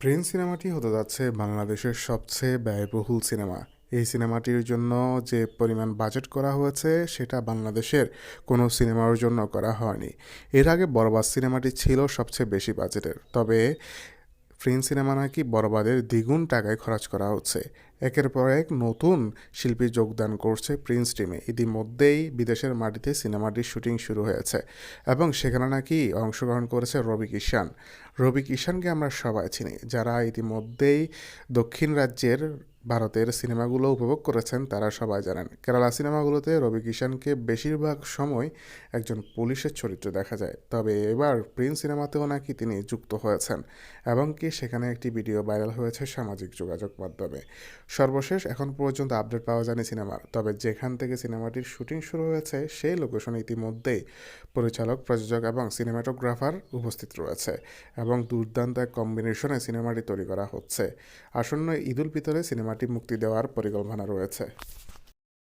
Prince সিনেমাটি হতে যাচ্ছে বাংলাদেশের সবচেয়ে ব্যয়বহুল সিনেমা। এই সিনেমাটির জন্য যে পরিমাণ বাজেট করা হয়েছে, সেটা বাংলাদেশের কোনো সিনেমার জন্য করা হয়নি। এর আগে বরবাদ সিনেমাটি ছিল সবচেয়ে বেশি বাজেটের। তবে ফ্রেন্স সিনেমা নাকি বরবাদের দ্বিগুণ টাকায় খরচ করা হচ্ছে। একের পর এক নতুন শিল্পী যোগদান করছে প্রিন্স টিমে। ইতিমধ্যেই বিদেশের মাটিতে সিনেমাটির শুটিং শুরু হয়েছে এবং সেখানে নাকি অংশগ্রহণ করেছে রবি কিষান রবি কিষানকে আমরা সবাই চিনি, যারা ইতিমধ্যেই দক্ষিণ রাজ্যের ভারতের সিনেমাগুলো উপভোগ করেছেন তারা সবাই জানেন। কেরালা সিনেমাগুলোতে রবি কিষানকে বেশিরভাগ সময় একজন পুলিশের চরিত্র দেখা যায়। তবে এবার প্রিন্স সিনেমাতেও নাকি তিনি যুক্ত হয়েছেন এবং কি সেখানে একটি ভিডিও ভাইরাল হয়েছে সামাজিক যোগাযোগ মাধ্যমে। সর্বশেষ এখন পর্যন্ত আপডেট পাওয়া যায়নি সিনেমার, তবে যেখান থেকে সিনেমাটির শুটিং শুরু হয়েছে সেই লোকেশনে ইতিমধ্যেই পরিচালক, প্রযোজক এবং সিনেমাটোগ্রাফার উপস্থিত রয়েছে এবং দুর্দান্ত এক কম্বিনেশনে সিনেমাটি তৈরি করা হচ্ছে। আসন্ন ঈদুল ফিতরে সিনেমাটি মুক্তি দেওয়ার পরিকল্পনা রয়েছে।